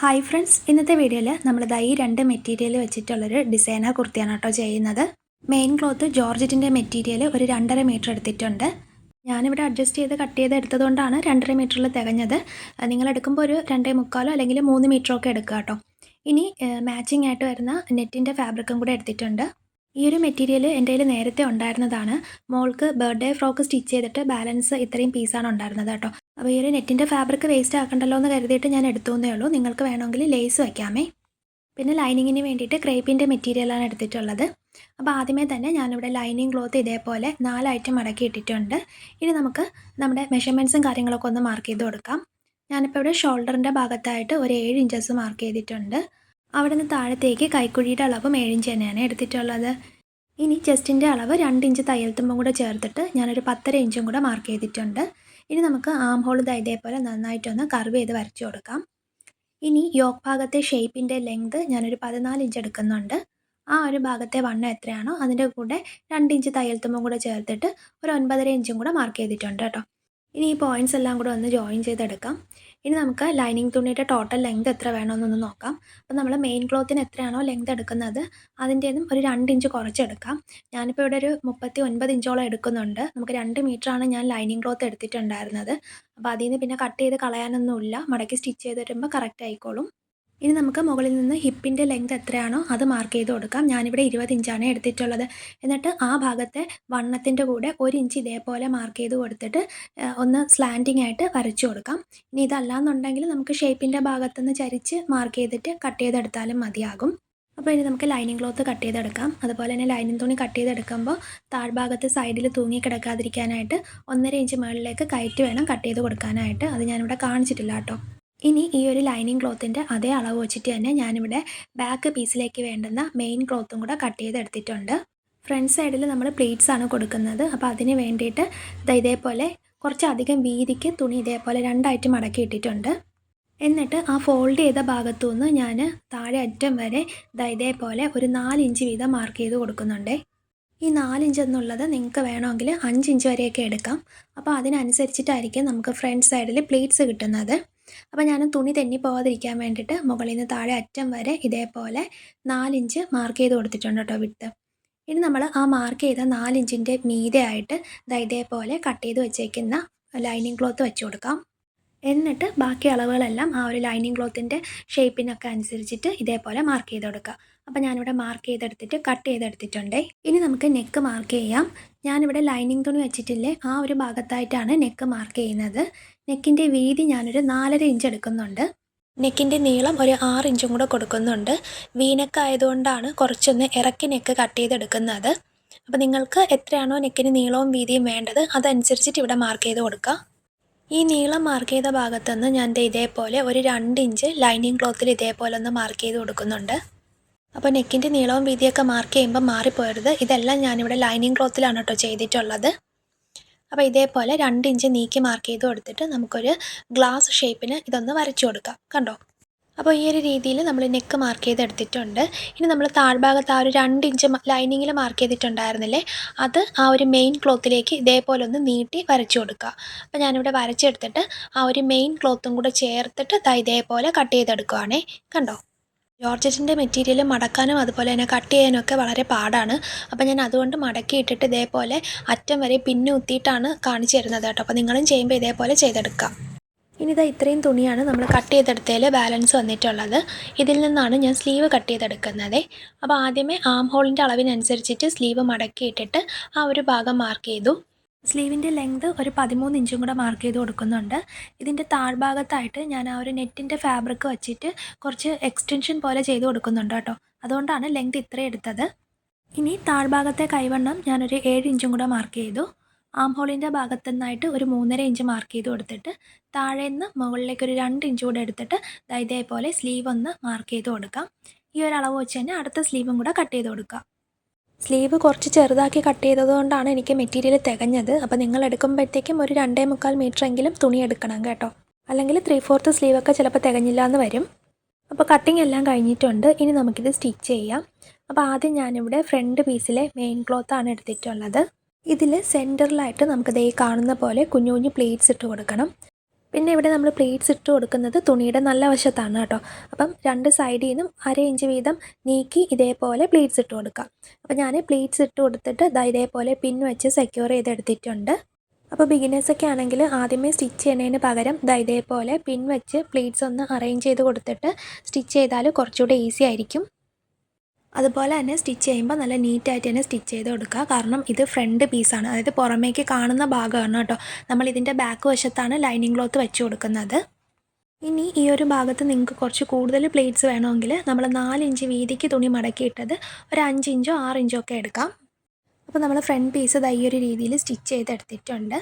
Hi friends ഇന്നത്തെ വീഡിയോയിൽ നമ്മൾ ഈ രണ്ട് മെറ്റീരിയൽ വെച്ചിട്ടുള്ളൊരു ഡിസൈനർ കുർത്തിയാണ് കേട്ടോ ചെയ്യുന്നത്. മെയിൻ ക്ലോത്ത് ജോർജറ്റിന്റെ മെറ്റീരിയൽ ഒരു രണ്ടര മീറ്റർ എടുത്തിട്ടുണ്ട്. ഞാനിവിടെ അഡ്ജസ്റ്റ് ചെയ്ത് കട്ട് ചെയ്ത് എടുത്തതുകൊണ്ടാണ് രണ്ടര മീറ്ററിൽ തികഞ്ഞത്. നിങ്ങൾ എടുക്കുമ്പോൾ ഒരു രണ്ടേ മുക്കാലോ അല്ലെങ്കിൽ മൂന്ന് മീറ്ററോ ഒക്കെ എടുക്കുക കേട്ടോ. ഇനി മാച്ചിങ് ആയിട്ട് വരുന്ന നെറ്റിന്റെ ഫാബ്രിക്കും കൂടെ എടുത്തിട്ടുണ്ട്. ഈ ഒരു മെറ്റീരിയൽ എന്റെ കയ്യിൽ നേരത്തെ ഉണ്ടായിരുന്നതാണ്. മോൾക്ക് ബർത്ത്ഡേ ഫ്രോക്ക് സ്റ്റിച്ച് ചെയ്തിട്ട് ബാലൻസ് ഇത്രയും പീസാണ് ഉണ്ടായിരുന്നത് കേട്ടോ. അപ്പോൾ ഈ ഒരു നെറ്റിന്റെ ഫാബ്രിക് വേസ്റ്റ് ആക്കണ്ടല്ലോ എന്ന് കരുതിയിട്ട് ഞാൻ എടുത്തു എന്നേ ഉള്ളൂ. നിങ്ങൾക്ക് വേണമെങ്കിൽ ലേസ് വയ്ക്കാമേ പിന്നെ ലൈനിങ്ങിന് വേണ്ടിയിട്ട് ക്രേപ്പിന്റെ മെറ്റീരിയലാണ് എടുത്തിട്ടുള്ളത്. അപ്പോൾ ആദ്യമേ തന്നെ ഞാനിവിടെ ലൈനിങ് ക്ലോത്ത് ഇതേപോലെ നാലായിട്ട് മടക്കി ഇട്ടിട്ടുണ്ട്. ഇനി നമുക്ക് നമ്മുടെ മെഷർമെന്റ്സും കാര്യങ്ങളൊക്കെ ഒന്ന് മാർക്ക് ചെയ്ത് കൊടുക്കാം. ഞാനിപ്പോൾ ഇവിടെ ഷോൾഡറിന്റെ ഭാഗത്തായിട്ട് ഒരു ഏഴ് ഇഞ്ചസ് മാർക്ക് ചെയ്തിട്ടുണ്ട്. അവിടെ നിന്ന് താഴത്തേക്ക് കൈക്കുഴിയുടെ അളവും ഏഴിഞ്ച് തന്നെയാണ് എടുത്തിട്ടുള്ളത്. ഇനി ചെസ്റ്റിന്റെ അളവ് രണ്ട് ഇഞ്ച് തയ്യൽ തുമ്പും കൂടെ ചേർത്തിട്ട് ഞാനൊരു പത്തര ഇഞ്ചും കൂടെ മാർക്ക് ചെയ്തിട്ടുണ്ട്. ഇനി നമുക്ക് ആം ഹോൾ ഇതാ ഇതേപോലെ നന്നായിട്ടൊന്ന് കർവ് ചെയ്ത് വരച്ചു കൊടുക്കാം. ഇനി യോഗ് ഭാഗത്തെ ഷേപ്പിന്റെ ലെങ്ത് ഞാനൊരു പതിനാല് ഇഞ്ച് എടുക്കുന്നുണ്ട്. ആ ഒരു ഭാഗത്തെ വണ്ണം എത്രയാണോ അതിന്റെ കൂടെ രണ്ട് ഇഞ്ച് തയ്യൽ തുമ്പും കൂടെ ചേർത്തിട്ട് ഒരു ഒൻപതര ഇഞ്ചും കൂടെ മാർക്ക് ചെയ്തിട്ടുണ്ട് കേട്ടോ. ഇനി ഈ പോയിന്റ്സ് എല്ലാം കൂടെ ഒന്ന് ജോയിൻ ചെയ്തെടുക്കാം. ഇനി നമുക്ക് ലൈനിങ് തുണിയുടെ ടോട്ടൽ ലെങ്ത് എത്ര വേണമെന്നൊന്ന് നോക്കാം. അപ്പോൾ നമ്മൾ മെയിൻ ക്ലോത്തിന് എത്രയാണോ ലെങ്ത് എടുക്കുന്നത് അതിന്റെതും ഒരു രണ്ട് ഇഞ്ച് കുറച്ചെടുക്കാം ഞാനിപ്പോൾ ഇവിടെ ഒരു മുപ്പത്തി ഒൻപത് ഇഞ്ചോളം എടുക്കുന്നുണ്ട്. നമുക്ക് രണ്ട് മീറ്ററാണ് ഞാൻ ലൈനിങ് ക്ലോത്ത് എടുത്തിട്ടുണ്ടായിരുന്നത്. അപ്പോൾ അതിൽ നിന്ന് പിന്നെ കട്ട് ചെയ്ത് കളയാനൊന്നുമില്ല. മടക്കി സ്റ്റിച്ച് ചെയ്ത് വരുമ്പോൾ കറക്റ്റ് ആയിക്കോളും. ഇനി നമുക്ക് മുകളിൽ നിന്ന് ഹിപ്പിന്റെ ലെങ്ത് എത്രയാണോ അത് മാർക്ക് ചെയ്ത് കൊടുക്കാം. ഞാനിവിടെ ഇരുപത് ഇഞ്ചാണ് എടുത്തിട്ടുള്ളത്. എന്നിട്ട് ആ ഭാഗത്തെ വണ്ണത്തിന്റെ കൂടെ ഒരു ഇഞ്ച് ഇതേപോലെ മാർക്ക് ചെയ്ത് കൊടുത്തിട്ട് ഒന്ന് സ്ലാൻഡിങ് ആയിട്ട് വരച്ചു കൊടുക്കാം. ഇനി ഇതല്ലാന്നുണ്ടെങ്കിൽ നമുക്ക് ഷേപ്പിന്റെ ഭാഗത്തുനിന്ന് ചരിച്ച് മാർക്ക് ചെയ്തിട്ട് കട്ട് ചെയ്തെടുത്താലും മതിയാകും. അപ്പോൾ ഇനി നമുക്ക് ലൈനിങ് ക്ലോത്ത് കട്ട് ചെയ്തെടുക്കാം. അതുപോലെ തന്നെ ലൈനിങ് തുണി കട്ട് ചെയ്തെടുക്കുമ്പോൾ താഴ്ഭാഗത്ത് സൈഡിൽ തൂങ്ങി കിടക്കാതിരിക്കാനായിട്ട് ഒന്നര ഇഞ്ച് മുകളിലേക്ക് കയറ്റി വേണം കട്ട് ചെയ്ത് കൊടുക്കാനായിട്ട്. അത് ഞാനിവിടെ കാണിച്ചിട്ടില്ല കേട്ടോ. ഇനി ഈ ഒരു ലൈനിങ് ക്ലോത്തിന്റെ അതേ അളവ് വെച്ചിട്ട് തന്നെ ഞാനിവിടെ ബാക്ക് പീസിലേക്ക് വേണ്ടുന്ന മെയിൻ ക്ലോത്തും കൂടെ കട്ട് ചെയ്തെടുത്തിട്ടുണ്ട് ഫ്രണ്ട് സൈഡിൽ നമ്മൾ പ്ലീറ്റ്സ് ആണ് കൊടുക്കുന്നത്. അപ്പോൾ അതിന് വേണ്ടിയിട്ട് ഇതേപോലെ കുറച്ചധികം വീതിക്ക് തുണി ഇതേപോലെ രണ്ടായിട്ട് മടക്കി ഇട്ടിട്ടുണ്ട്. എന്നിട്ട് ആ ഫോൾഡ് ചെയ്ത ഭാഗത്തു നിന്ന് ഞാൻ താഴെ അറ്റം വരെ ഇതേപോലെ ഒരു നാലിഞ്ച് വീതം മാർക്ക് ചെയ്ത് കൊടുക്കുന്നുണ്ട്. ഈ നാലിഞ്ച് എന്നുള്ളത് നിങ്ങൾക്ക് വേണമെങ്കിൽ അഞ്ച് ഇഞ്ച് വരെയൊക്കെ എടുക്കാം. അപ്പോൾ അതിനനുസരിച്ചിട്ടായിരിക്കും നമുക്ക് ഫ്രണ്ട് സൈഡിൽ പ്ലീറ്റ്സ് കിട്ടുന്നത്. അപ്പോൾ ഞാൻ തുണി തെന്നി പോവാതിരിക്കാൻ വേണ്ടിയിട്ട് മുകളിൽ നിന്ന് താഴെ അറ്റം വരെ ഇതേപോലെ നാലിഞ്ച് മാർക്ക് ചെയ്ത് കൊടുത്തിട്ടുണ്ട് കേട്ടോ വിട്ട്. ഇനി നമ്മൾ ആ മാർക്ക് ചെയ്ത നാലിഞ്ചിന്റെ മീതെ ആയിട്ട് ഇതേപോലെ കട്ട് ചെയ്ത് വെച്ചേക്കുന്ന ലൈനിങ് ക്ലോത്ത് വെച്ച് കൊടുക്കാം. എന്നിട്ട് ബാക്കി അളവുകളെല്ലാം ആ ഒരു ലൈനിങ് ക്ലോത്തിന്റെ ഷേപ്പിനൊക്കെ അനുസരിച്ചിട്ട് ഇതേപോലെ മാർക്ക് ചെയ്ത് കൊടുക്കുക അപ്പോൾ ഞാനിവിടെ മാർക്ക് ചെയ്തെടുത്തിട്ട് കട്ട് ചെയ്തെടുത്തിട്ടുണ്ട്. ഇനി നമുക്ക് നെക്ക് മാർക്ക് ചെയ്യാം. ഞാനിവിടെ ലൈനിങ് തുണി വെച്ചിട്ടില്ലേ? ആ ഒരു ഭാഗത്തായിട്ടാണ് നെക്ക് മാർക്ക് ചെയ്യുന്നത്. നെക്കിന്റെ വീതി ഞാനൊരു നാലര ഇഞ്ച് എടുക്കുന്നുണ്ട്. നെക്കിന്റെ നീളം ഒരു ആറ് ഇഞ്ചും കൂടെ കൊടുക്കുന്നുണ്ട്. വീനക്ക് ആയതുകൊണ്ടാണ് കുറച്ചൊന്ന് ഇറക്കി നെക്ക് കട്ട് ചെയ്തെടുക്കുന്നത്. അപ്പോൾ നിങ്ങൾക്ക് എത്രയാണോ നെക്കിന് നീളവും വീതിയും വേണ്ടത് അതനുസരിച്ചിട്ട് ഇവിടെ മാർക്ക് ചെയ്ത് കൊടുക്കുക. ഈ നീളം മാർക്ക് ചെയ്ത ഭാഗത്തുനിന്ന് ഞാൻ ഇതേപോലെ ഒരു രണ്ട് ഇഞ്ച് ലൈനിങ് ക്ലോത്തിൽ ഇതേപോലെ ഒന്ന് മാർക്ക് ചെയ്ത് കൊടുക്കുന്നുണ്ട്. അപ്പോൾ നെക്കിന്റെ നീളവും വീതിയൊക്കെ മാർക്ക് ചെയ്യുമ്പോൾ മാറിപ്പോയരുത്. ഇതെല്ലാം ഞാനിവിടെ ലൈനിങ് ക്ലോത്തിലാണ് കേട്ടോ ചെയ്തിട്ടുള്ളത്. അപ്പോൾ ഇതേപോലെ രണ്ട് ഇഞ്ച് നീക്കി മാർക്ക് ചെയ്ത് കൊടുത്തിട്ട് നമുക്കൊരു ഗ്ലാസ് ഷേപ്പിന് ഇതൊന്ന് വരച്ചു കൊടുക്കാം. കണ്ടോ? അപ്പോൾ ഈ ഒരു രീതിയിൽ നമ്മൾ നെക്ക് മാർക്ക് ചെയ്തെടുത്തിട്ടുണ്ട്. ഇനി നമ്മൾ താഴ്ഭാഗത്ത് ആ ഒരു രണ്ട് ഇഞ്ച് ലൈനിങ്ങിൽ മാർക്ക് ചെയ്തിട്ടുണ്ടായിരുന്നില്ലേ? അത് ആ ഒരു മെയിൻ ക്ലോത്തിലേക്ക് ഇതേപോലെ ഒന്ന് നീട്ടി വരച്ചു കൊടുക്കുക. അപ്പോൾ ഞാനിവിടെ വരച്ചെടുത്തിട്ട് ആ ഒരു മെയിൻ ക്ലോത്തും കൂടെ ചേർത്തിട്ട് ഇതേപോലെ കട്ട് ചെയ്തെടുക്കുവാണേ. കണ്ടോ? ജോർജറ്റിന്റെ മെറ്റീരിയൽ മടക്കാനും അതുപോലെ തന്നെ കട്ട് ചെയ്യാനൊക്കെ വളരെ പാടാണ്. അപ്പോൾ ഞാൻ അതുകൊണ്ട് മടക്കി ഇട്ടിട്ട് ഇതേപോലെ അറ്റം വരെ പിന്നു ഉത്തിയിട്ടാണ് കാണിച്ചു തരുന്നത് കേട്ടോ. അപ്പോൾ നിങ്ങളും ചെയ്യുമ്പോൾ ഇതേപോലെ ചെയ്തെടുക്കാം. ഇനി ഇതാ ഇത്രയും തുണിയാണ് നമ്മൾ കട്ട് ചെയ്തെടുത്തതിൽ ബാലൻസ് വന്നിട്ടുള്ളത്. ഇതിൽ നിന്നാണ് ഞാൻ സ്ലീവ് കട്ട് ചെയ്തെടുക്കുന്നത്. അപ്പോൾ ആദ്യമേ ആം ഹോളിന്റെ അളവിനനുസരിച്ചിട്ട് സ്ലീവ് മടക്കിയിട്ടിട്ട് ആ ഒരു ഭാഗം മാർക്ക് ചെയ്തു. സ്ലീവിന്റെ ലെങ്ത് ഒരു പതിമൂന്ന് ഇഞ്ചും കൂടെ മാർക്ക് ചെയ്ത് കൊടുക്കുന്നുണ്ട്. ഇതിന്റെ താഴ്ഭാഗത്തായിട്ട് ഞാൻ ആ ഒരു നെറ്റിന്റെ ഫാബ്രിക് വെച്ചിട്ട് കുറച്ച് എക്സ്റ്റൻഷൻ പോലെ ചെയ്ത് കൊടുക്കുന്നുണ്ട് കേട്ടോ. അതുകൊണ്ടാണ് ലെങ്ത് ഇത്രയും എടുത്തത്. ഇനി താഴ്ഭാഗത്തെ കൈവണ്ണം ഞാനൊരു ഏഴ് ഇഞ്ചും കൂടെ മാർക്ക് ചെയ്തു. ആം ഹോളിന്റെ ഭാഗത്തു നിന്നായിട്ട് ഒരു മൂന്നര ഇഞ്ച് മാർക്ക് ചെയ്ത് കൊടുത്തിട്ട് താഴെ നിന്ന് മുകളിലേക്ക് ഒരു രണ്ട് ഇഞ്ച് കൂടെ എടുത്തിട്ട് ഇതേപോലെ സ്ലീവ് ഒന്ന് മാർക്ക് ചെയ്ത് കൊടുക്കാം. ഈ ഒരു അളവ് വെച്ച് തന്നെ അടുത്ത സ്ലീവും കൂടെ കട്ട് ചെയ്ത് കൊടുക്കാം. സ്ലീവ് കുറച്ച് ചെറുതാക്കി കട്ട് ചെയ്തതുകൊണ്ടാണ് എനിക്ക് മെറ്റീരിയൽ തികഞ്ഞത്. അപ്പോൾ നിങ്ങൾ എടുക്കുമ്പോഴത്തേക്കും ഒരു രണ്ടേ മുക്കാൽ മീറ്റർ എങ്കിലും തുണി എടുക്കണം കേട്ടോ. അല്ലെങ്കിൽ ത്രീ ഫോർത്ത് സ്ലീവൊക്കെ ചിലപ്പോൾ തികഞ്ഞില്ല എന്ന് വരും. അപ്പോൾ കട്ടിംഗ് എല്ലാം കഴിഞ്ഞിട്ടുണ്ട്. ഇനി നമുക്കിത് സ്റ്റിച്ച് ചെയ്യാം. അപ്പോൾ ആദ്യം ഞാനിവിടെ ഫ്രണ്ട് പീസിലെ മെയിൻ ക്ലോത്താണ് എടുത്തിട്ടുള്ളത്. ഇതിൽ സെന്ററിലായിട്ട് നമുക്ക് ദേ കാണുന്ന പോലെ കുഞ്ഞു കുഞ്ഞു പ്ലേറ്റ്സ് ഇട്ട് കൊടുക്കണം. പിന്നെ ഇവിടെ നമ്മൾ പ്ലേറ്റ്സ് ഇട്ട് കൊടുക്കുന്നത് തുണിയുടെ നല്ല വശത്താണ് കേട്ടോ. അപ്പം രണ്ട് സൈഡിൽ നിന്നും അര ഇഞ്ച് വീതം നീക്കി ഇതേപോലെ പ്ലേറ്റ്സ് ഇട്ട് കൊടുക്കാം. അപ്പോൾ ഞാൻ പ്ലേറ്റ്സ് ഇട്ട് കൊടുത്തിട്ട് ദാ ഇതേപോലെ പിൻ വെച്ച് സെക്യൂർ ചെയ്തെടുത്തിട്ടുണ്ട്. അപ്പോൾ ബിഗിനേഴ്സൊക്കെ ആണെങ്കിൽ ആദ്യമേ സ്റ്റിച്ച് ചെയ്യുന്നതിന് പകരം ദാ ഇതേപോലെ പിൻ വെച്ച് പ്ലേറ്റ്സ് ഒന്ന് അറേഞ്ച് ചെയ്ത് കൊടുത്തിട്ട് സ്റ്റിച്ച് ചെയ്താൽ കുറച്ചുകൂടെ ഈസി ആയിരിക്കും. അതുപോലെ തന്നെ സ്റ്റിച്ച് ചെയ്യുമ്പോൾ നല്ല നീറ്റായിട്ട് തന്നെ സ്റ്റിച്ച് ചെയ്ത് കൊടുക്കുക. കാരണം ഇത് ഫ്രണ്ട് പീസാണ് അതായത് പുറമേക്ക് കാണുന്ന ഭാഗമാണ് കേട്ടോ. നമ്മൾ ഇതിന്റെ ബാക്ക് വശത്താണ് ലൈനിങ് ക്ലോത്ത് വെച്ച് കൊടുക്കുന്നത്. ഇനി ഈ ഒരു ഭാഗത്ത് നിങ്ങൾക്ക് കുറച്ച് കൂടുതൽ പ്ലേറ്റ്സ് വേണമെങ്കിൽ നമ്മൾ നാലിഞ്ച് വീതിക്ക് തുണി മടക്കിയിട്ടത് ഒരു അഞ്ചിഞ്ചോ ആറിഞ്ചോ ഒക്കെ എടുക്കാം. അപ്പോൾ നമ്മൾ ഫ്രണ്ട് പീസ് ദാ ഈ ഒരു രീതിയിൽ സ്റ്റിച്ച് ചെയ്തെടുത്തിട്ടുണ്ട്.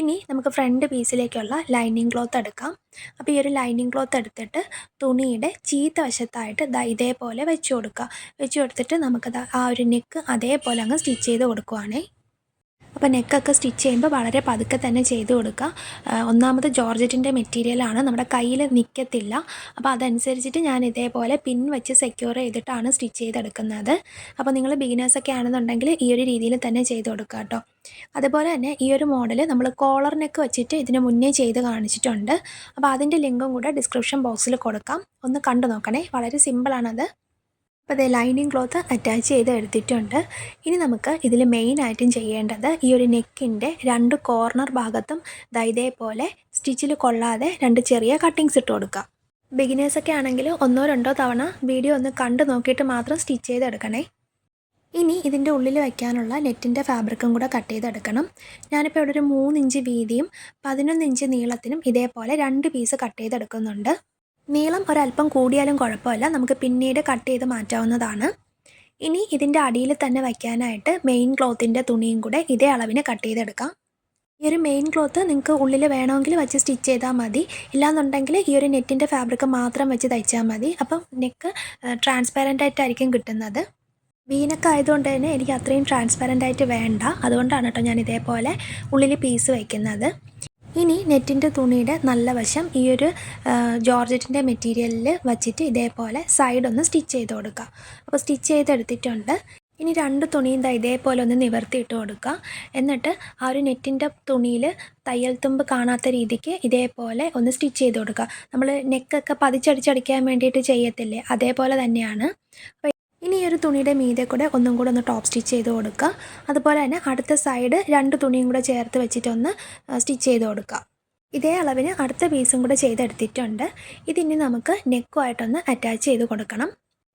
ഇനി നമുക്ക് ഫ്രണ്ട് പീസിലേക്കുള്ള ലൈനിങ് ക്ലോത്ത് എടുക്കാം. അപ്പോൾ ഈ ഒരു ലൈനിങ് ക്ലോത്ത് എടുത്തിട്ട് തുണിയുടെ ചീത്ത വശത്തായിട്ട് ദാ ഇതേപോലെ വെച്ച് കൊടുക്കുക. വെച്ച് കൊടുത്തിട്ട് നമുക്കത് ആ ഒരു നെക്ക് അതേപോലെ അങ്ങ് സ്റ്റിച്ച് ചെയ്ത് കൊടുക്കുവാണേ. അപ്പോൾ നെക്കൊക്കെ സ്റ്റിച്ച് ചെയ്യുമ്പോൾ വളരെ പതുക്കെ തന്നെ ചെയ്ത് കൊടുക്കുക. ഒന്നാമത് ജോർജറ്റിന്റെ മെറ്റീരിയലാണ് നമ്മുടെ കയ്യിൽ നിൽക്കത്തില്ല അപ്പോൾ അതനുസരിച്ചിട്ട് ഞാൻ ഇതേപോലെ പിൻ വെച്ച് സെക്യൂർ ചെയ്തിട്ടാണ് സ്റ്റിച്ച് ചെയ്തെടുക്കുന്നത്. അപ്പോൾ നിങ്ങൾ ബിഗിനേഴ്സൊക്കെ ആണെന്നുണ്ടെങ്കിൽ ഈ ഒരു രീതിയിൽ തന്നെ ചെയ്ത് കൊടുക്കുക കേട്ടോ. അതുപോലെ തന്നെ ഈ ഒരു മോഡൽ നമ്മൾ കോളർ നെക്ക് വെച്ചിട്ട് ഇതിന് മുന്നേ ചെയ്ത് കാണിച്ചിട്ടുണ്ട്. അപ്പോൾ അതിന്റെ ലിങ്കും കൂടെ ഡിസ്ക്രിപ്ഷൻ ബോക്സിൽ കൊടുക്കാം. ഒന്ന് കണ്ടു നോക്കണേ. വളരെ സിമ്പിളാണത് അപ്പോൾ അതേ ലൈനിങ് ക്ലോത്ത് അറ്റാച്ച് ചെയ്ത് എടുത്തിട്ടുണ്ട്. ഇനി നമുക്ക് ഇതിൽ മെയിനായിട്ടും ചെയ്യേണ്ടത് ഈ ഒരു നെക്കിന്റെ രണ്ട് കോർണർ ഭാഗത്തും ഇതേപോലെ സ്റ്റിച്ചിൽ കൊള്ളാതെ രണ്ട് ചെറിയ കട്ടിങ്സ് ഇട്ട് കൊടുക്കുക ബിഗിനേഴ്സൊക്കെ ആണെങ്കിൽ ഒന്നോ രണ്ടോ തവണ വീഡിയോ ഒന്ന് കണ്ടു നോക്കിയിട്ട് മാത്രം സ്റ്റിച്ച് ചെയ്തെടുക്കണേ ഇനി ഇതിന്റെ ഉള്ളിൽ വയ്ക്കാനുള്ള നെറ്റിന്റെ ഫാബ്രിക്കും കൂടെ കട്ട് ചെയ്തെടുക്കണം ഞാനിപ്പോൾ ഇവിടെ ഒരു മൂന്നിഞ്ച് വീതിയും പതിനൊന്നിഞ്ച് നീളത്തിനും ഇതേപോലെ രണ്ട് പീസ് കട്ട് ചെയ്തെടുക്കുന്നുണ്ട് നീളം ഒരല്പം കൂടിയാലും കുഴപ്പമില്ല. നമുക്ക് പിന്നീട് കട്ട് ചെയ്ത് മാറ്റാവുന്നതാണ്. ഇനി ഇതിന്റെ അടിയിൽ തന്നെ വയ്ക്കാനായിട്ട് മെയിൻ ക്ലോത്തിന്റെ തുണിയും കൂടെ ഇതേ അളവിന് കട്ട് ചെയ്തെടുക്കാം. ഈ ഒരു മെയിൻ ക്ലോത്ത് നിങ്ങൾക്ക് ഉള്ളിൽ വേണമെങ്കിൽ വെച്ച് സ്റ്റിച്ച് ചെയ്താൽ മതി. ഇല്ലാന്നുണ്ടെങ്കിൽ ഈ ഒരു നെറ്റിന്റെ ഫാബ്രിക് മാത്രം വെച്ച് തയ്ച്ചാൽ മതി. അപ്പം നെക്ക് ട്രാൻസ്പാരന്റ് ആയിട്ടായിരിക്കും കിട്ടുന്നത്. വീനൊക്കെ ആയതുകൊണ്ട് തന്നെ എനിക്ക് അത്രയും ട്രാൻസ്പാരന്റ് ആയിട്ട് വേണ്ട. അതുകൊണ്ടാണ് കേട്ടോ ഞാൻ ഇതേപോലെ ഉള്ളിൽ പീസ് വയ്ക്കുന്നത്. ഇനി നെറ്റിന്റെ തുണിയുടെ നല്ല വശം ഈ ഒരു ജോർജറ്റിന്റെ മെറ്റീരിയലിൽ വച്ചിട്ട് ഇതേപോലെ സൈഡ് ഒന്ന് സ്റ്റിച്ച് ചെയ്ത് കൊടുക്കുക. അപ്പോൾ സ്റ്റിച്ച് ചെയ്തെടുത്തിട്ടുണ്ട് ഇനി രണ്ട് തുണിയും ദാ ഇതേപോലെ ഒന്ന് നിവർത്തിയിട്ട് കൊടുക്കുക. എന്നിട്ട് ആ ഒരു നെറ്റിന്റെ തുണിയിൽ തയ്യൽ തുമ്പ് കാണാത്ത രീതിക്ക് ഇതേപോലെ ഒന്ന് സ്റ്റിച്ച് ചെയ്ത് കൊടുക്കുക. നമ്മൾ നെക്കൊക്കെ പതിച്ചടിച്ചടിക്കാൻ വേണ്ടിയിട്ട് ചെയ്യത്തില്ലേ? അതേപോലെ തന്നെയാണ്. ഇനി ഈ ഒരു തുണിയുടെ മീതെ കൂടെ ഒന്നും കൂടെ ഒന്ന് ടോപ്പ് സ്റ്റിച്ച് ചെയ്ത് കൊടുക്കുക അതുപോലെ തന്നെ അടുത്ത സൈഡ് രണ്ട് തുണിയും കൂടെ ചേർത്ത് വെച്ചിട്ടൊന്ന് സ്റ്റിച്ച് ചെയ്ത് കൊടുക്കുക ഇതേ അളവിന് അടുത്ത പീസും കൂടെ ചെയ്തെടുത്തിട്ടുണ്ട്. ഇതിനി നമുക്ക് നെക്കുമായിട്ടൊന്ന് അറ്റാച്ച് ചെയ്ത് കൊടുക്കണം.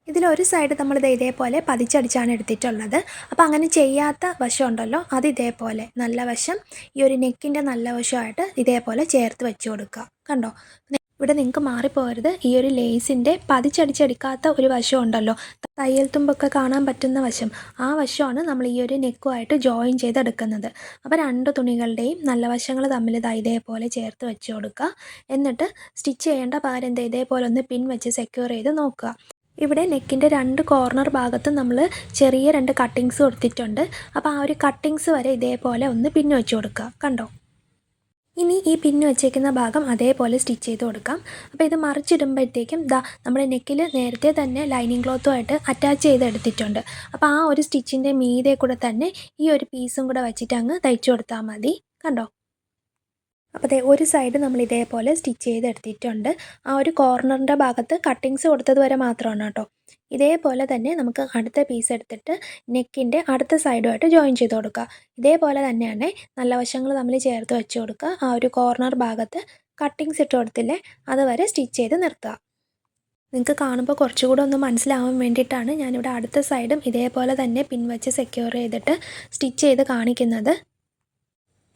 ഇതിലൊരു സൈഡ് നമ്മളിത് ഇത് ഇതേപോലെ പതിച്ചടിച്ചാണ് എടുത്തിട്ടുള്ളത്. അപ്പോൾ അങ്ങനെ ചെയ്യാത്ത വശം ഉണ്ടല്ലോ അത് ഇതേപോലെ. നല്ല വശം. ഈ ഒരു നെക്കിന്റെ നല്ല വശമായിട്ട് ഇതേപോലെ ചേർത്ത് വെച്ച് കൊടുക്കുക കണ്ടോ? ഇവിടെ നിങ്ങൾക്ക് മാറിപ്പോകരുത്. ഈ ഒരു ലേസിന്റെ പതിച്ചടിച്ചെടുക്കാത്ത ഒരു വശം ഉണ്ടല്ലോ. തയ്യൽ തുമ്പൊക്കെ കാണാൻ പറ്റുന്ന വശം. ആ വശമാണ് നമ്മൾ ഈ ഒരു നെക്കുമായിട്ട് ജോയിൻ ചെയ്തെടുക്കുന്നത്. അപ്പോൾ രണ്ട് തുണികളുടെയും നല്ല വശങ്ങൾ തമ്മിൽ ഇതാ ഇതേപോലെ ചേർത്ത് വെച്ച് കൊടുക്കുക. എന്നിട്ട് സ്റ്റിച്ച് ചെയ്യേണ്ട എന്താ ഇതേപോലെ ഒന്ന് പിൻ വെച്ച് സെക്യൂർ ചെയ്ത് നോക്കുക. ഇവിടെ നെക്കിന്റെ രണ്ട് കോർണർ ഭാഗത്ത് നമ്മൾ ചെറിയ രണ്ട് കട്ടിങ്സ് കൊടുത്തിട്ടുണ്ട്. അപ്പോൾ ആ ഒരു കട്ടിങ്സ് വരെ ഇതേപോലെ ഒന്ന് പിന്നെ വെച്ച് കൊടുക്കുക. കണ്ടോ? ഇനി ഈ പിന്ന് വെച്ചേക്കുന്ന ഭാഗം അതേപോലെ സ്റ്റിച്ച് ചെയ്ത് കൊടുക്കാം. അപ്പോൾ ഇത് മറിച്ചിടുമ്പോഴത്തേക്കും ദാ നമ്മുടെ നെക്കിൽ നേരത്തെ തന്നെ ലൈനിങ് ക്ലോത്തുമായിട്ട് അറ്റാച്ച് ചെയ്ത് എടുത്തിട്ടുണ്ട്. അപ്പോൾ ആ ഒരു സ്റ്റിച്ചിന്റെ മീതെ കൂടെ തന്നെ ഈ ഒരു പീസും കൂടെ വെച്ചിട്ട് അങ്ങ് തയ്ച്ചു കൊടുത്താൽ മതി. കണ്ടോ? അപ്പോൾ ദേ ഒരു സൈഡ് നമ്മൾ ഇതേപോലെ സ്റ്റിച്ച് ചെയ്ത് എടുത്തിട്ടുണ്ട്. ആ ഒരു കോർണറിന്റെ ഭാഗത്ത് കട്ടിങ്സ് കൊടുത്തത് വരെ മാത്രമാണ് കേട്ടോ. ഇതേപോലെ തന്നെ നമുക്ക് അടുത്ത പീസ് എടുത്തിട്ട് നെക്കിന്റെ അടുത്ത സൈഡുമായിട്ട് ജോയിൻ ചെയ്ത് കൊടുക്കുക. ഇതേപോലെ തന്നെയാണ് നല്ല വശങ്ങൾ നമ്മൾ ചേർത്ത് വെച്ച് കൊടുക്കുക. ആ ഒരു കോർണർ ഭാഗത്ത് കട്ടിങ്സ് ഇട്ട് കൊടുത്തില്ലേ അതുവരെ സ്റ്റിച്ച് ചെയ്ത് നിർത്തുക. നിങ്ങൾക്ക് കാണുമ്പോൾ കുറച്ചുകൂടെ ഒന്ന് മനസ്സിലാവാൻ വേണ്ടിയിട്ടാണ് ഞാനിവിടെ അടുത്ത സൈഡും ഇതേപോലെ തന്നെ പിൻവച്ച് സെക്യൂർ ചെയ്തിട്ട് സ്റ്റിച്ച് ചെയ്ത് കാണിക്കുന്നത്.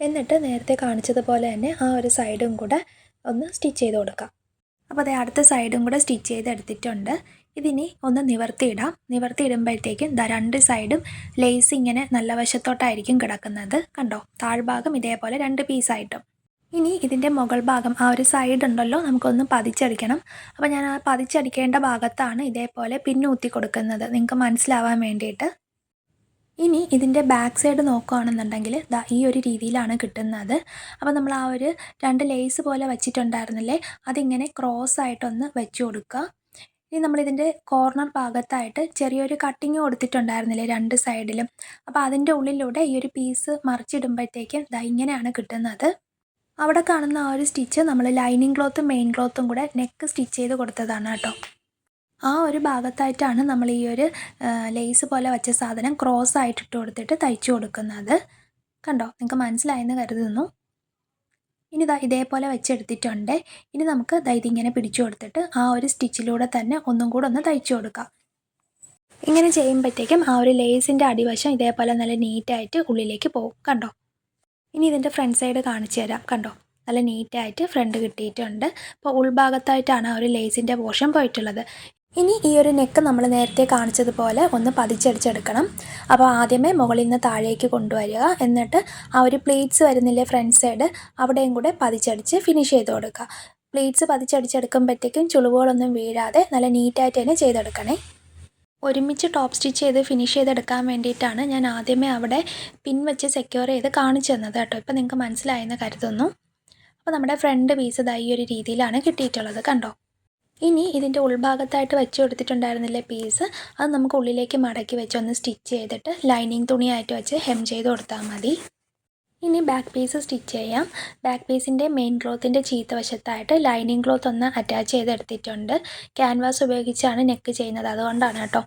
എന്നിട്ട് നേരത്തെ കാണിച്ചതുപോലെ തന്നെ ആ ഒരു സൈഡും കൂടെ ഒന്ന് സ്റ്റിച്ച് ചെയ്ത് കൊടുക്കാം അപ്പോൾ അതേ അടുത്ത സൈഡും കൂടെ സ്റ്റിച്ച് ചെയ്ത് എടുത്തിട്ടുണ്ട്. ഇതിനി ഒന്ന് നിവർത്തിയിടാം. നിവർത്തിയിടുമ്പോഴത്തേക്കും ദാ രണ്ട് സൈഡും ലേസ് ഇങ്ങനെ നല്ല വശത്തോട്ടായിരിക്കും കിടക്കുന്നത്. കണ്ടോ? താഴ്ഭാഗം ഇതേപോലെ രണ്ട് പീസായിട്ടും ഇനി ഇതിന്റെ മുകൾ ഭാഗം ആ ഒരു സൈഡ് ഉണ്ടല്ലോ നമുക്കൊന്ന് പതിച്ചടിക്കണം. അപ്പോൾ ഞാൻ ആ പതിച്ചടിക്കേണ്ട ഭാഗത്താണ് ഇതേപോലെ പിന്നൂത്തി കൊടുക്കുന്നത്. നിങ്ങൾക്ക് മനസ്സിലാവാൻ വേണ്ടിയിട്ട്. ഇനി ഇതിന്റെ ബാക്ക് സൈഡ് നോക്കുകയാണെന്നുണ്ടെങ്കിൽ ദാ ഈ ഒരു രീതിയിലാണ് കിട്ടുന്നത്. അപ്പോൾ നമ്മൾ ആ ഒരു രണ്ട് ലേസ് പോലെ വെച്ചിട്ടുണ്ടായിരുന്നില്ലേ? അതിങ്ങനെ ക്രോസ് ആയിട്ടൊന്ന് വെച്ച് കൊടുക്കുക. ഇനി നമ്മളിതിന്റെ കോർണർ ഭാഗത്തായിട്ട് ചെറിയൊരു കട്ടിങ് കൊടുത്തിട്ടുണ്ടായിരുന്നില്ലേ രണ്ട് സൈഡിലും അപ്പോൾ അതിന്റെ ഉള്ളിലൂടെ ഈ ഒരു പീസ് മറിച്ചിടുമ്പോഴത്തേക്കും ഇതാ ഇങ്ങനെയാണ് കിട്ടുന്നത്. അവിടെ കാണുന്ന ആ ഒരു സ്റ്റിച്ച് നമ്മൾ ലൈനിങ് ക്ലോത്തും മെയിൻ ക്ലോത്തും കൂടെ നെക്ക് സ്റ്റിച്ച് ചെയ്ത് കൊടുത്തതാണ് കേട്ടോ. ആ ഒരു ഭാഗത്തായിട്ടാണ് നമ്മൾ ഈ ഒരു ലേസ് പോലെ വെച്ച സാധനം ക്രോസ് ആയിട്ട് ഇട്ട് കൊടുത്തിട്ട് തയ്ച്ചു കൊടുക്കുന്നത്. കണ്ടോ? നിങ്ങൾക്ക് മനസ്സിലായെന്ന് കരുതുന്നു. ഇനി ദാ ഇതേപോലെ വെച്ചെടുത്തിട്ടുണ്ട്. ഇനി നമുക്ക് ദാ ഇതിങ്ങനെ പിടിച്ചു കൊടുത്തിട്ട് ആ ഒരു സ്റ്റിച്ചിലൂടെ തന്നെ ഒന്നും കൂടെ ഒന്ന് തയ്ച്ചു കൊടുക്കാം. ഇങ്ങനെ ചെയ്യുമ്പോഴത്തേക്കും ആ ഒരു ലേസിന്റെ അടിവശം ഇതേപോലെ നല്ല നീറ്റായിട്ട് ഉള്ളിലേക്ക് പോകും. കണ്ടോ? ഇനി ഇതിന്റെ ഫ്രണ്ട് സൈഡ് കാണിച്ചു തരാം. കണ്ടോ? നല്ല നീറ്റായിട്ട് ഫ്രണ്ട് കിട്ടിയിട്ടുണ്ട്. അപ്പോൾ ഉൾഭാഗത്തായിട്ടാണ് ആ ഒരു ലേസിന്റെ പോർഷൻ പോയിട്ടുള്ളത്. ഇനി ഈ ഒരു നെക്ക് നമ്മൾ നേരത്തെ കാണിച്ചതുപോലെ ഒന്ന് പതിച്ചടിച്ചെടുക്കണം. അപ്പോൾ ആദ്യമേ മുകളിൽ നിന്ന് താഴേക്ക് കൊണ്ടുവരിക. എന്നിട്ട് ആ ഒരു പ്ലേറ്റ്സ് വരുന്നില്ലേ ഫ്രണ്ട് സൈഡ് അവിടെയും കൂടെ പതിച്ചടിച്ച് ഫിനിഷ് ചെയ്ത് കൊടുക്കുക. പ്ലേറ്റ്സ് പതിച്ചടിച്ചെടുക്കുമ്പോഴത്തേക്കും ചുളിവുകളൊന്നും വീഴാതെ നല്ല നീറ്റായിട്ട് തന്നെ ചെയ്തെടുക്കണേ. ഒരുമിച്ച് ടോപ്പ് സ്റ്റിച്ച് ചെയ്ത് ഫിനിഷ് ചെയ്തെടുക്കാൻ വേണ്ടിയിട്ടാണ് ഞാൻ ആദ്യമേ അവിടെ പിൻ വെച്ച് സെക്യൂർ ചെയ്ത് കാണിച്ചു തന്നത് കേട്ടോ. ഇപ്പോൾ നിങ്ങൾക്ക് മനസ്സിലായെന്ന് കരുതുന്നു. അപ്പോൾ നമ്മുടെ ഫ്രണ്ട് പീസ് ഇതായി ഒരു രീതിയിലാണ് കിട്ടിയിട്ടുള്ളത് കണ്ടോ? ഇനി ഇതിന്റെ ഉൾഭാഗത്തായിട്ട് വെച്ച് കൊടുത്തിട്ടുണ്ടായിരുന്നില്ലേ പീസ് അത് നമുക്ക് ഉള്ളിലേക്ക് മടക്കി വെച്ച് ഒന്ന് സ്റ്റിച്ച് ചെയ്തിട്ട് ലൈനിങ് തുണിയായിട്ട് വെച്ച് ഹെം ചെയ്ത് കൊടുത്താൽ മതി. ഇനി ബാക്ക് പീസ് സ്റ്റിച്ച് ചെയ്യാം. ബാക്ക് പീസിന്റെ മെയിൻ ക്ലോത്തിന്റെ ചീത്ത വശത്തായിട്ട് ലൈനിങ് ക്ലോത്ത് ഒന്ന് അറ്റാച്ച് ചെയ്തെടുത്തിട്ടുണ്ട്. ക്യാൻവാസ് ഉപയോഗിച്ചാണ് നെക്ക് ചെയ്യുന്നത് അതുകൊണ്ടാണ് കേട്ടോ.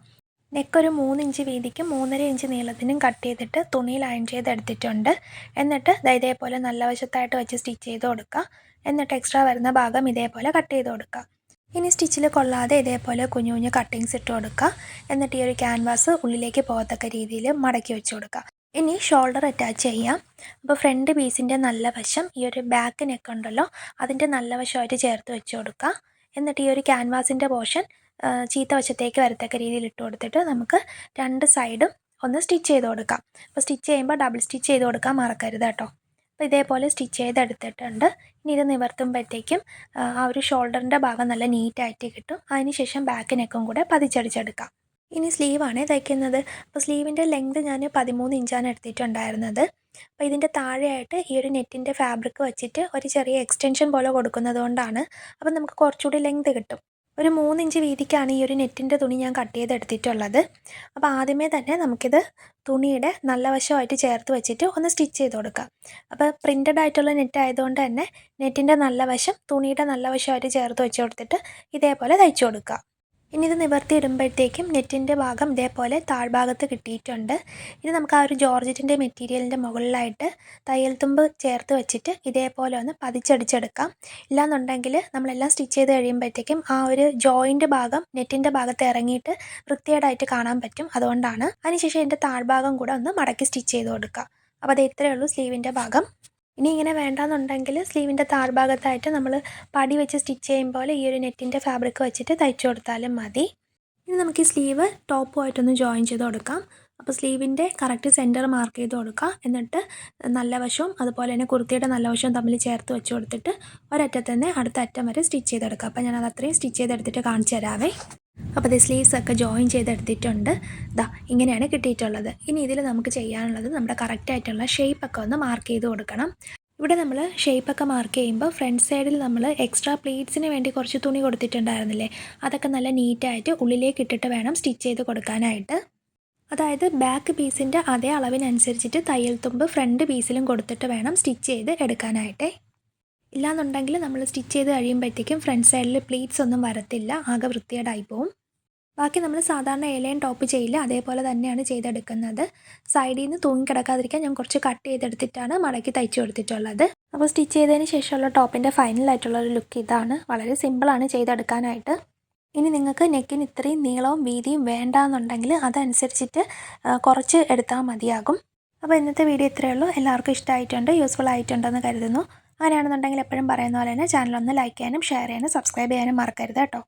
നെക്ക് ഒരു മൂന്നിഞ്ച് വീതിക്കും മൂന്നര ഇഞ്ച് നീളത്തിനും കട്ട് ചെയ്തിട്ട് തുണി ലൈൻ ചെയ്തെടുത്തിട്ടുണ്ട്. എന്നിട്ട് ഇതേപോലെ നല്ല വശത്തായിട്ട് വെച്ച് സ്റ്റിച്ച് ചെയ്ത് കൊടുക്കുക. എന്നിട്ട് എക്സ്ട്രാ വരുന്ന ഭാഗം ഇതേപോലെ കട്ട് ചെയ്ത് കൊടുക്കുക. ഇനി സ്റ്റിച്ചിൽ കൊള്ളാതെ ഇതേപോലെ കുഞ്ഞു കുഞ്ഞു കട്ടിങ്സ് ഇട്ട് കൊടുക്കുക എന്നിട്ട് ഈ ഒരു ക്യാൻവാസ് ഉള്ളിലേക്ക് പോകത്തക്ക രീതിയിൽ മടക്കി വെച്ച് കൊടുക്കുക ഇനി ഷോൾഡർ അറ്റാച്ച് ചെയ്യാം. അപ്പോൾ ഫ്രണ്ട് പീസിന്റെ നല്ല വശം ഈ ഒരു ബാക്ക് നെക്ക് ഉണ്ടല്ലോ അതിന്റെ നല്ല വശമായിട്ട് ചേർത്ത് വെച്ച് കൊടുക്കുക എന്നിട്ട് ഈ ഒരു ക്യാൻവാസിന്റെ പോർഷൻ ചീത്ത വശത്തേക്ക് വരത്തക്ക രീതിയിൽ ഇട്ട് കൊടുത്തിട്ട് നമുക്ക് രണ്ട് സൈഡും ഒന്ന് സ്റ്റിച്ച് ചെയ്ത് കൊടുക്കാം. അപ്പോൾ സ്റ്റിച്ച് ചെയ്യുമ്പോൾ ഡബിൾ സ്റ്റിച്ച് ചെയ്ത് കൊടുക്കാൻ മറക്കരുത് കേട്ടോ. അപ്പോൾ ഇതേപോലെ സ്റ്റിച്ച് ചെയ്തെടുത്തിട്ടുണ്ട്. ഇനി ഇത് നിവർത്തുമ്പോഴത്തേക്കും ആ ഒരു ഷോൾഡറിന്റെ ഭാഗം നല്ല നീറ്റായിട്ട് കിട്ടും. അതിനുശേഷം ബാക്ക് നെക്കും കൂടെ പതിച്ചടിച്ചെടുക്കാം. ഇനി സ്ലീവാണ് തയ്ക്കുന്നത്. അപ്പോൾ സ്ലീവിന്റെ ലെങ്ത് ഞാൻ പതിമൂന്ന് ഇഞ്ചാണ് എടുത്തിട്ടുണ്ടായിരുന്നത്. അപ്പോൾ ഇതിന്റെ താഴെയായിട്ട് ഈ ഒരു നെറ്റിന്റെ ഫാബ്രിക് വെച്ചിട്ട് ഒരു ചെറിയ എക്സ്റ്റൻഷൻ പോലെ കൊടുക്കുന്നത് കൊണ്ടാണ് നമുക്ക് കുറച്ചുകൂടി ലെങ്ത് കിട്ടും. ഒരു മൂന്നിഞ്ച് വീതിക്കാണ് ഈ ഒരു നെറ്റിന്റെ തുണി ഞാൻ കട്ട് ചെയ്തെടുത്തിട്ടുള്ളത്. അപ്പോൾ ആദ്യമേ തന്നെ നമുക്കിത് തുണിയുടെ നല്ല വശമായിട്ട് ചേർത്ത് വെച്ചിട്ട് ഒന്ന് സ്റ്റിച്ച് ചെയ്ത് കൊടുക്കാം. അപ്പോൾ പ്രിന്റഡ് ആയിട്ടുള്ള നെറ്റ് ആയതുകൊണ്ട് തന്നെ നെറ്റിന്റെ നല്ല വശം തുണിയുടെ നല്ല വശമായിട്ട് ചേർത്ത് വെച്ച് കൊടുത്തിട്ട് ഇതേപോലെ തയ്ച്ചു കൊടുക്കുക ഇനി ഇത് നിവർത്തി ഇടുമ്പോഴത്തേക്കും നെറ്റിന്റെ ഭാഗം ഇതേപോലെ താഴ്ഭാഗത്ത് കിട്ടിയിട്ടുണ്ട്. ഇത് നമുക്ക് ആ ഒരു ജോർജറ്റിന്റെ മെറ്റീരിയലിന്റെ മുകളിലായിട്ട് തയ്യൽ തുമ്പ് ചേർത്ത് വെച്ചിട്ട് ഇതേപോലെ ഒന്ന് പതിച്ചടിച്ചെടുക്കാം. ഇല്ലാന്നുണ്ടെങ്കിൽ നമ്മളെല്ലാം സ്റ്റിച്ച് ചെയ്ത് കഴിയുമ്പോഴത്തേക്കും ആ ഒരു ജോയിന്റ് ഭാഗം നെറ്റിന്റെ ഭാഗത്ത് ഇറങ്ങിയിട്ട് വൃത്തികേടായിട്ട് കാണാൻ പറ്റും. അതുകൊണ്ടാണ്. അതിനുശേഷം എന്റെ താഴ്ഭാഗം കൂടെ ഒന്ന് മടക്കി സ്റ്റിച്ച് ചെയ്ത് കൊടുക്കുക. അപ്പോൾ അത് ഇത്രയേ ഉള്ളൂ സ്ലീവിന്റെ ഭാഗം. ഇനി ഇങ്ങനെ വേണ്ടാന്നുണ്ടെങ്കിൽ സ്ലീവിന്റെ താഴ്ഭാഗത്തായിട്ട് നമ്മൾ പടി വെച്ച് സ്റ്റിച്ച് ചെയ്യുമ്പോൾ ഈ ഒരു നെറ്റിന്റെ ഫാബ്രിക് വെച്ചിട്ട് തയ്ച്ചു കൊടുത്താലും മതി. ഇനി നമുക്ക് ഈ സ്ലീവ് ടോപ്പുമായിട്ടൊന്ന് ജോയിൻ ചെയ്ത് കൊടുക്കാം. അപ്പോൾ സ്ലീവിന്റെ കറക്റ്റ് സെന്റർ മാർക്ക് ചെയ്ത് കൊടുക്കാം എന്നിട്ട് നല്ല വശവും അതുപോലെ തന്നെ കുർത്തിയുടെ നല്ല വശവും തമ്മിൽ ചേർത്ത് വെച്ച് കൊടുത്തിട്ട് ഒരറ്റത്ത് തന്നെ അടുത്ത അറ്റം വരെ സ്റ്റിച്ച് ചെയ്തെടുക്കുക. അപ്പോൾ ഞാനത് അത്രയും സ്റ്റിച്ച് ചെയ്തെടുത്തിട്ട് കാണിച്ചു തരാവേ. അപ്പോൾ ഇത് സ്ലീവ്സ് ഒക്കെ ജോയിൻ ചെയ്തെടുത്തിട്ടുണ്ട്. ഇതാ ഇങ്ങനെയാണ് കിട്ടിയിട്ടുള്ളത്. ഇനി ഇതിൽ നമുക്ക് ചെയ്യാനുള്ളത് നമ്മുടെ കറക്റ്റായിട്ടുള്ള ഷേപ്പൊക്കെ ഒന്ന് മാർക്ക് ചെയ്ത് കൊടുക്കണം. ഇവിടെ നമ്മൾ ഷേപ്പൊക്കെ മാർക്ക് ചെയ്യുമ്പോൾ ഫ്രണ്ട് സൈഡിൽ നമ്മൾ എക്സ്ട്രാ പ്ലീറ്റ്സിന് വേണ്ടി കുറച്ച് തുണി കൊടുത്തിട്ടുണ്ടായിരുന്നില്ലേ? അതൊക്കെ നല്ല നീറ്റായിട്ട് ഉള്ളിലേക്ക് ഇട്ടിട്ട് വേണം സ്റ്റിച്ച് ചെയ്ത് കൊടുക്കാനായിട്ട്. അതായത് ബാക്ക് പീസിന്റെ അതേ അളവിനനുസരിച്ചിട്ട് തയ്യൽ തുമ്പ് ഫ്രണ്ട് പീസിലും കൊടുത്തിട്ട് വേണം സ്റ്റിച്ച് ചെയ്ത് എടുക്കാനായിട്ട്. ഇല്ലാന്നുണ്ടെങ്കിൽ നമ്മൾ സ്റ്റിച്ച് ചെയ്ത് കഴിയുമ്പോഴത്തേക്കും ഫ്രണ്ട് സൈഡിൽ പ്ലീറ്റ്സ് ഒന്നും വരത്തില്ല ആകെ വൃത്തികേടായി പോവും. ബാക്കി നമ്മൾ സാധാരണ ഏലയും ടോപ്പ് ചെയ്യില്ല അതേപോലെ തന്നെയാണ് ചെയ്തെടുക്കുന്നത്. സൈഡിൽ നിന്ന് തൂങ്ങി കിടക്കാതിരിക്കാൻ ഞാൻ കുറച്ച് കട്ട് ചെയ്തെടുത്തിട്ടാണ് മടക്കി തയ്ച്ചു കൊടുത്തിട്ടുള്ളത്. അപ്പോൾ സ്റ്റിച്ച് ചെയ്തതിന് ശേഷമുള്ള ടോപ്പിന്റെ ഫൈനലായിട്ടുള്ള ഒരു ലുക്ക് ഇതാണ്. വളരെ സിമ്പിളാണ് ചെയ്തെടുക്കാനായിട്ട്. ഇനി നിങ്ങൾക്ക് നെക്കിന് ഇത്രയും നീളവും വീതിയും വേണ്ട എന്നുണ്ടെങ്കിൽ അതനുസരിച്ചിട്ട് കുറച്ച് എടുത്താൽ മതിയാകും. അപ്പോൾ ഇന്നത്തെ വീഡിയോ ഇത്രയേ ഉള്ളൂ. എല്ലാവർക്കും ഇഷ്ടമായിട്ടുണ്ട്? യൂസ്ഫുൾ ആയിട്ടുണ്ടെന്ന് കരുതുന്നു. അങ്ങനെയാണെന്നുണ്ടെങ്കിൽ എപ്പോഴും പറയുന്ന പോലെ തന്നെ ചാനൽ ഒന്ന് ലൈക്ക് ചെയ്യാനും ഷെയർ ചെയ്യാനും സബ്സ്ക്രൈബ് ചെയ്യാനും മറക്കരുത് കേട്ടോ.